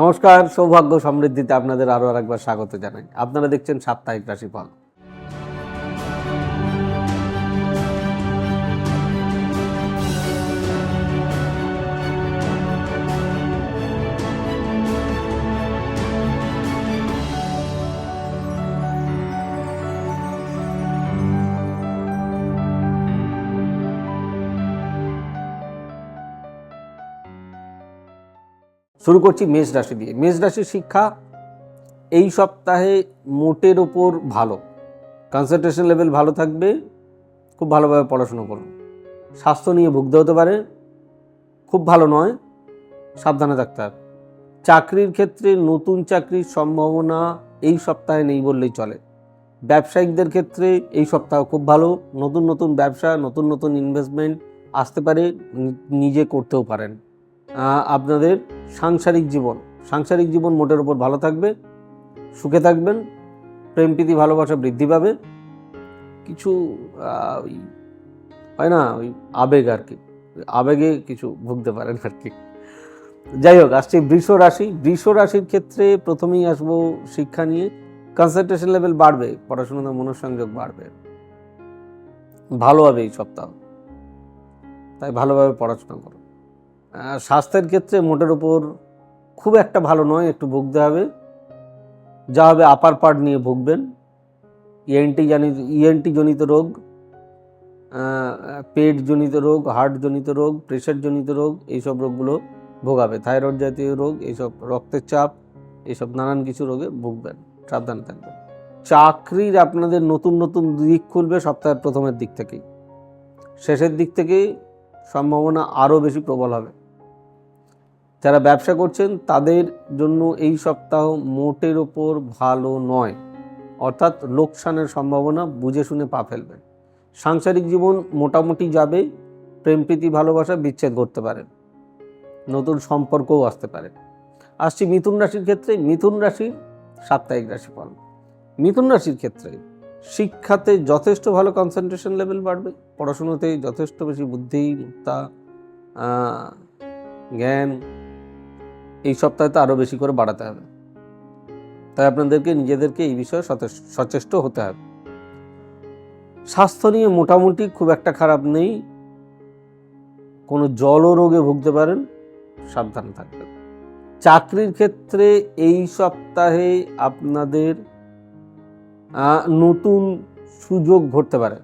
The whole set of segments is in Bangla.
নমস্কার সৌভাগ্য সমৃদ্ধিতে আপনাদের আরও আরেকবার স্বাগত জানাই। আপনারা দেখছেন সাপ্তাহিক রাশিফল। শুরু করছি মেষ রাশি দিয়ে। মেষ রাশির শিক্ষা এই সপ্তাহে মোটের ওপর ভালো। কনসেন্ট্রেশন লেভেল ভালো থাকবে, খুব ভালোভাবে পড়াশুনো করুন স্বাস্থ্য নিয়ে ভুগতে হতে পারে, খুব ভালো নয়, সাবধানে থাকতে হবে। চাকরির ক্ষেত্রে নতুন চাকরির সম্ভাবনা এই সপ্তাহে নেই বললেই চলে। ব্যবসায়িকদের ক্ষেত্রে এই সপ্তাহ খুব ভালো, নতুন নতুন ব্যবসা, নতুন নতুন ইনভেস্টমেন্ট আসতে পারে নিজে করতেও পারেন। আপনাদের সাংসারিক জীবন। সাংসারিক জীবন মোটের উপর ভালো থাকবে, সুখে থাকবেন, প্রেম প্রীতি, ভালোবাসা বৃদ্ধি পাবে। কিছু হয় না, ওই আবেগ আর কি। আবেগে কিছু ভুগতে পারেন আর কি। যাই হোক, আসছি বৃষ রাশি। বৃষ রাশির ক্ষেত্রে প্রথমেই আসব শিক্ষা নিয়ে। কনসেন্ট্রেশন লেভেল বাড়বে পড়াশোনাতে মনোসংযোগ বাড়বে। ভালো হবে এই সপ্তাহ। তাই ভালোভাবে পড়াশোনা করো। স্বাস্থ্যের ক্ষেত্রে মোটের উপর খুব একটা ভালো নয়, একটু ভুগতে হবে। যা হবে আপার পার্ট নিয়ে ভুগবেন। ইএনটি জানিত ইএনটি জনিত রোগ পেট জনিত রোগ হার্ট জনিত রোগ প্রেশার জনিত রোগ, এইসব রোগগুলো ভোগাবে। থাইরয়েড জাতীয় রোগ, এইসব রক্তের চাপ, এইসব নানান কিছু রোগে ভুগবেন। সাবধানে থাকবেন। চাকরির আপনাদের নতুন নতুন দিক খুলবে সপ্তাহের প্রথমের দিক থেকেই। শেষের দিক থেকে সম্ভাবনা আরও বেশি প্রবল হবে। যারা ব্যবসা করছেন, তাদের জন্য এই সপ্তাহ মোটের ওপর ভালো নয়। অর্থাৎ লোকসানের সম্ভাবনা বুঝে শুনে পা ফেলবেন। সাংসারিক জীবন মোটামুটি যাবে, প্রেম, প্রীতি, ভালোবাসা বিচ্ছেদ করতে পারেন নতুন সম্পর্কও আসতে পারে। আসছি মিথুন রাশির ক্ষেত্রে। মিথুন রাশির সাপ্তাহিক রাশিফল। মিথুন রাশির ক্ষেত্রে শিক্ষাতে যথেষ্ট ভালো কনসেন্ট্রেশন লেভেল বাড়বে। পড়াশুনোতে যথেষ্ট বেশি বুদ্ধিমত্তা জ্ঞান এই সপ্তাহে তো আরও বেশি করে বাড়াতে হবে। তাই আপনাদেরকে নিজেদেরকে এই বিষয়ে সচেষ্ট- হতে হবে। স্বাস্থ্য নিয়ে মোটামুটি খুব একটা খারাপ নেই। কোনো জল রোগে ভুগতে পারেন, সাবধানে থাকবেন। চাকরির ক্ষেত্রে এই সপ্তাহে আপনাদের নতুন সুযোগ ঘটতে পারে।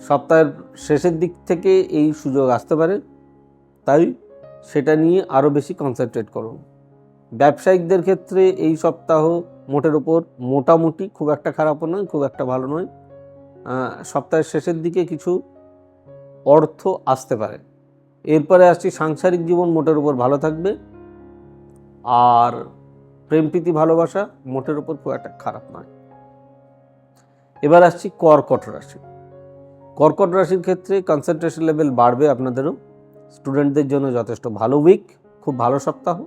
সপ্তাহের শেষের দিক থেকে এই সুযোগ আসতে পারে। তাই সেটা নিয়ে আরও বেশি কনসেন্ট্রেট করুন ব্যবসায়িকদের ক্ষেত্রে এই সপ্তাহ মোটের ওপর মোটামুটি খুব একটা খারাপও নয়, খুব একটা ভালো নয়। সপ্তাহের শেষের দিকে কিছু অর্থ আসতে পারে। এরপরে আসছি সাংসারিক জীবন মোটের উপর ভালো থাকবে। আর প্রেম, প্রীতি, ভালোবাসা মোটের উপর খুব একটা খারাপ নয়। এবার আসছি কর্কট রাশি। কর্কট রাশির ক্ষেত্রে কনসেন্ট্রেশন লেভেল বাড়বে আপনাদেরও। স্টুডেন্টদের জন্য যথেষ্ট ভালো উইক খুব ভালো সপ্তাহ।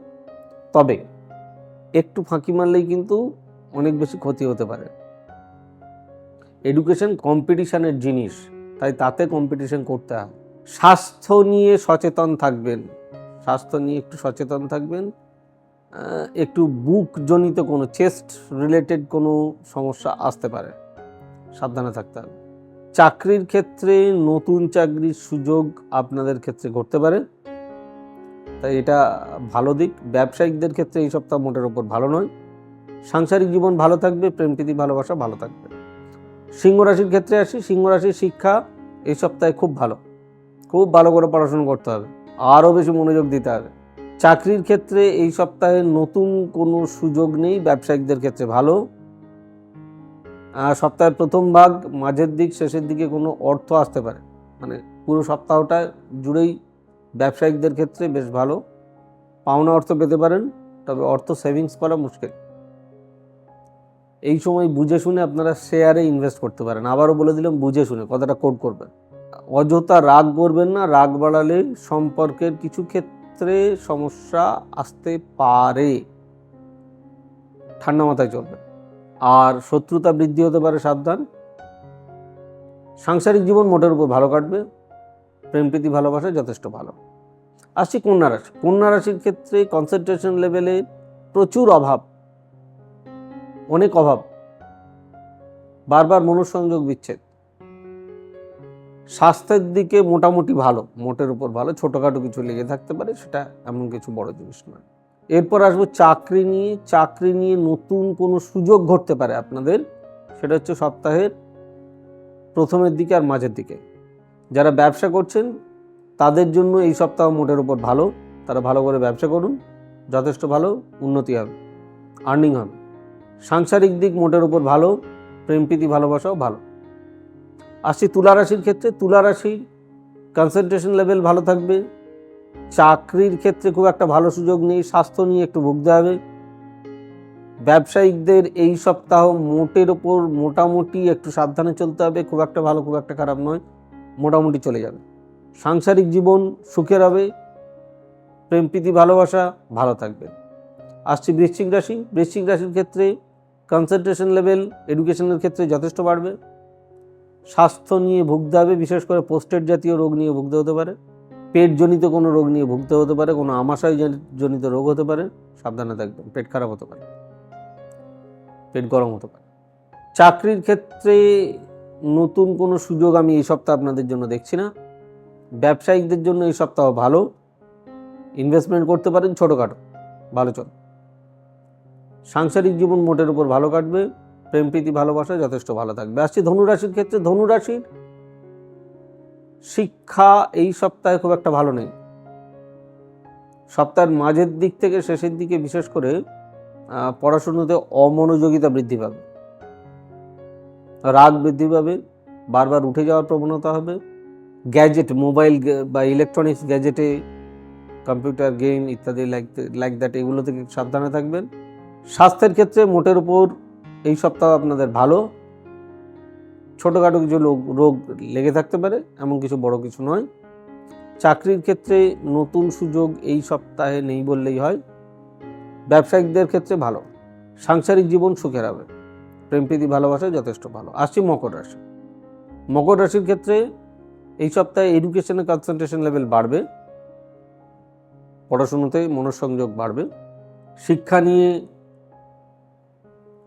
তবে একটু ফাঁকি মারলেই কিন্তু অনেক বেশি ক্ষতি হতে পারে। এডুকেশন কম্পিটিশানের জিনিস, তাই তাতে কম্পিটিশন করতে হয়। স্বাস্থ্য নিয়ে সচেতন থাকবেন। স্বাস্থ্য নিয়ে একটু সচেতন থাকবেন। একটু বুক জনিত কোনো চেস্ট রিলেটেড কোনো সমস্যা আসতে পারে। সাবধানে থাকতে হবে। চাকরির ক্ষেত্রে নতুন চাকরির সুযোগ আপনাদের ক্ষেত্রে ঘটতে পারে। তাই এটা ভালো দিক। ব্যবসায়িকদের ক্ষেত্রে এই সপ্তাহ মোটের ওপর ভালো নয়। সাংসারিক জীবন ভালো থাকবে, প্রেম, প্রীতি, ভালোবাসা ভালো থাকবে। সিংহ রাশির ক্ষেত্রে আসি। সিংহ রাশির শিক্ষা এই সপ্তাহে খুব ভালো। খুব ভালো করে পড়াশোনা করতে হবে। আরও বেশি মনোযোগ দিতে হবে। চাকরির ক্ষেত্রে এই সপ্তাহে নতুন কোনো সুযোগ নেই। ব্যবসায়িকদের ক্ষেত্রে ভালো। সপ্তাহের প্রথম ভাগ, মাঝের দিক, শেষের দিকে কোনো অর্থ আসতে পারে। মানে পুরো সপ্তাহটা জুড়েই ব্যবসায়িকদের ক্ষেত্রে বেশ ভালো। পাওনা অর্থ পেতে পারেন, তবে অর্থ সেভিংস করা মুশকিল। এই সময় বুঝে শুনে আপনারা শেয়ারে ইনভেস্ট করতে পারেন। আবারও বলে দিলাম, বুঝে শুনে, কথাটা কোড করবেন। অযথা রাগ করবেন না, রাগ বাড়ালে সম্পর্কের কিছু ক্ষেত্রে সমস্যা আসতে পারে। ঠান্ডা মাথায় চলবে আর শত্রুতা বৃদ্ধি হতে পারে সাবধান। সাংসারিক জীবন মোটের উপর ভালো কাটবে। প্রেম, প্রীতি, ভালোবাসা যথেষ্ট ভালো। আসছি কন্যা রাশি। কন্যা রাশির ক্ষেত্রে কনসেন্ট্রেশন লেভেলে প্রচুর অভাব। অনেক অভাব। বারবার মনোসংযোগ বিচ্ছেদ। স্বাস্থ্যের দিকে মোটামুটি ভালো। মোটের উপর ভালো। ছোটোখাটো কিছু লেগে থাকতে পারে। সেটা এমন কিছু বড় জিনিস নয়। এরপর আসব চাকরি নিয়ে। চাকরি নিয়ে নতুন কোনো সুযোগ ঘটতে পারে আপনাদের, সেটা হচ্ছে সপ্তাহের প্রথমের দিকে আর মাঝের দিকে। যারা ব্যবসা করছেন, তাদের জন্য এই সপ্তাহ মোটের উপর ভালো। তারা ভালো করে ব্যবসা করুন, যথেষ্ট ভালো, উন্নতি হবে আর্নিং হবে। সাংসারিক দিক মোটের উপর ভালো, প্রেম প্রীতি ভালোবাসাও ভালো। আসছি তুলা রাশির ক্ষেত্রে, তুলা রাশির কনসেন্ট্রেশন লেভেল ভালো থাকবে। চাকরির ক্ষেত্রে খুব একটা ভালো সুযোগ নেই, স্বাস্থ্য নিয়ে একটু ভুগতে হবে। ব্যবসায়িকদের এই সপ্তাহ মোটের ওপর মোটামুটি একটু সাবধানে চলতে হবে, খুব একটা ভালো, খুব একটা খারাপ নয়, মোটামুটি চলে যাবে। সাংসারিক জীবন সুখের হবে, প্রেম, প্রীতি, ভালোবাসা, ভালো থাকবে। আসছি বৃশ্চিক রাশি, বৃশ্চিক রাশির ক্ষেত্রে কনসেন্ট্রেশন লেভেল এডুকেশনের ক্ষেত্রে যথেষ্ট বাড়বে। স্বাস্থ্য নিয়ে ভুগতে হবে, বিশেষ করে পোস্টেড জাতীয় রোগ নিয়ে ভুগতে হতে পারে। পেটজনিত কোনো রোগ নিয়ে ভুগতে হতে পারে, কোনো আমাশয় জনিত রোগ হতে পারে, সাবধানে থাকবেন, পেট খারাপ হতে পারে, পেট গরম হতে পারে। চাকরির ক্ষেত্রে নতুন কোনো সুযোগ আমি এই সপ্তাহ আপনাদের জন্য দেখছি না। ব্যবসায়িকদের জন্য এই সপ্তাহ ভালো। ইনভেস্টমেন্ট করতে পারেন ছোটোখাটো, ভালো চল। সাংসারিক জীবন মোটের উপর ভালো কাটবে প্রেম প্রীতি ভালোবাসা যথেষ্ট ভালো থাকবে। আসছি ধনুরাশির ক্ষেত্রে, ধনুরাশির শিক্ষা এই সপ্তাহে খুব একটা ভালো নেই। সপ্তাহের মাঝের দিক থেকে শেষের দিকে বিশেষ করে পড়াশুনোতে অমনোযোগিতা বৃদ্ধি পাবে। রাগ বৃদ্ধি পাবে, বারবার উঠে যাওয়ার প্রবণতা হবে। গ্যাজেট, মোবাইল বা ইলেকট্রনিক্স গ্যাজেটে, কম্পিউটার গেম ইত্যাদি লাইক লাইক দ্যাট এগুলো থেকে সাবধানে থাকবেন। স্বাস্থ্যের ক্ষেত্রে মোটের উপর এই সপ্তাহ আপনাদের ভালো। ছোটোখাটো কিছু রোগ রোগ লেগে থাকতে পারে, এমন কিছু বড় কিছু নয়। চাকরির ক্ষেত্রে নতুন সুযোগ এই সপ্তাহে নেই বললেই হয়। ব্যবসায়িকদের ক্ষেত্রে ভালো। সাংসারিক জীবন সুখের হবে। প্রেম, প্রীতি, ভালোবাসা যথেষ্ট ভালো। আসছি মকর রাশি। মকর রাশির ক্ষেত্রে এই সপ্তাহে এডুকেশনের কনসেন্ট্রেশন লেভেল বাড়বে। পড়াশুনোতে মনঃসংযোগ বাড়বে। শিক্ষা নিয়ে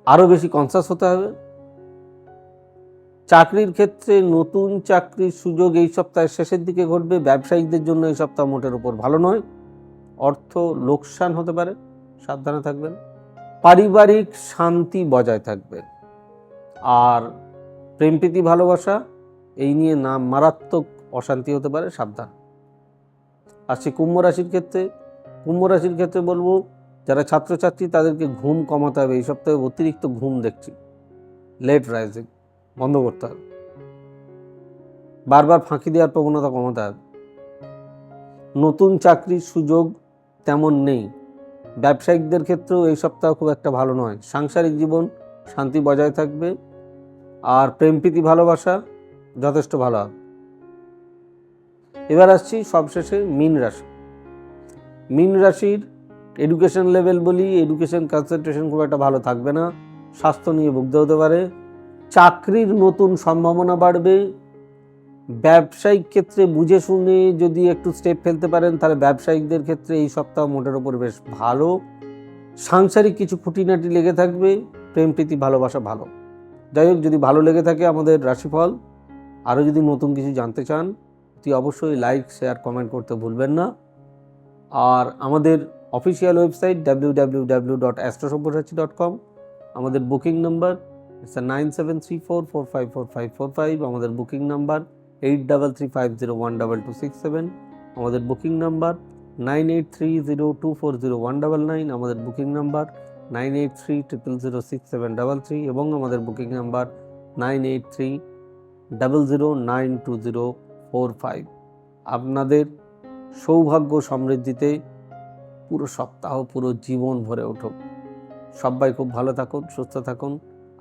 আরও বেশি কনসাস হতে হবে। চাকরির ক্ষেত্রে নতুন চাকরির সুযোগ এই সপ্তাহের শেষের দিকে ঘটবে। ব্যবসায়িকদের জন্য এই সপ্তাহ মোটের উপর ভালো নয়। অর্থ লোকসান হতে পারে, সাবধানে থাকবেন। পারিবারিক শান্তি বজায় থাকবে। আর প্রেম, প্রীতি, ভালোবাসা, এই নিয়ে না মারাত্মক অশান্তি হতে পারে, সাবধান। আসছি কুম্ভ রাশির ক্ষেত্রে, কুম্ভ রাশির ক্ষেত্রে বলব, যারা ছাত্রছাত্রী, তাদেরকে ঘুম কমাতে হবে। এই সপ্তাহে অতিরিক্ত ঘুম দেখছি। লেট রাইজিং বন্ধ করতে হবে। বারবার ফাঁকি দেওয়ার প্রবণতা কমাতে হবে। নতুন চাকরির সুযোগ তেমন নেই। ব্যবসায়িকদের ক্ষেত্রেও এই সপ্তাহ খুব একটা ভালো নয়। সাংসারিক জীবন শান্তি বজায় থাকবে আর প্রেম, প্রীতি, ভালোবাসা যথেষ্ট ভালো হবে। এবার আসছি সবশেষে মিন রাশি। মীন রাশির এডুকেশন লেভেল বলি এডুকেশন কনসেন্ট্রেশন খুব একটা ভালো থাকবে না। স্বাস্থ্য নিয়ে ভুগতে হতে পারে। চাকরির নতুন সম্ভাবনা বাড়বে। ব্যবসায়িক ক্ষেত্রে বুঝে শুনে যদি একটু স্টেপ ফেলতে পারেন, তাহলে ব্যবসায়িকদের ক্ষেত্রে এই সপ্তাহ মোটের ওপর বেশ ভালো। সাংসারিক কিছু খুঁটিনাটি লেগে থাকবে, প্রেম, প্রীতি, ভালোবাসা ভালো। যাই হোক, যদি ভালো লেগে থাকে আমাদের রাশিফল আরও যদি নতুন কিছু জানতে চান, অতি অবশ্যই লাইক শেয়ার কমেন্ট করতে ভুলবেন না। আর আমাদের official website W W W dot Astrosabyasachi dot com আমাদের booking number it's nine seven three four four five four five four five আমাদের booking number eight double three five zero one double two six seven আমাদের booking number nine eight three zero two four zero one double nine আমাদের booking number nine eight three triple zero six seven double three এবং আমাদের booking number nine eight three double zero nine two zero four five আপনাদের সৌভাগ্য সমৃদ্ধিতে পুরো সপ্তাহ, পুরো জীবন ভরে উঠুক। সবাই খুব ভালো থাকুন, সুস্থ থাকুন।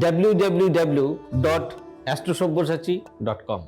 W W W dot Astrosabyasachi dot com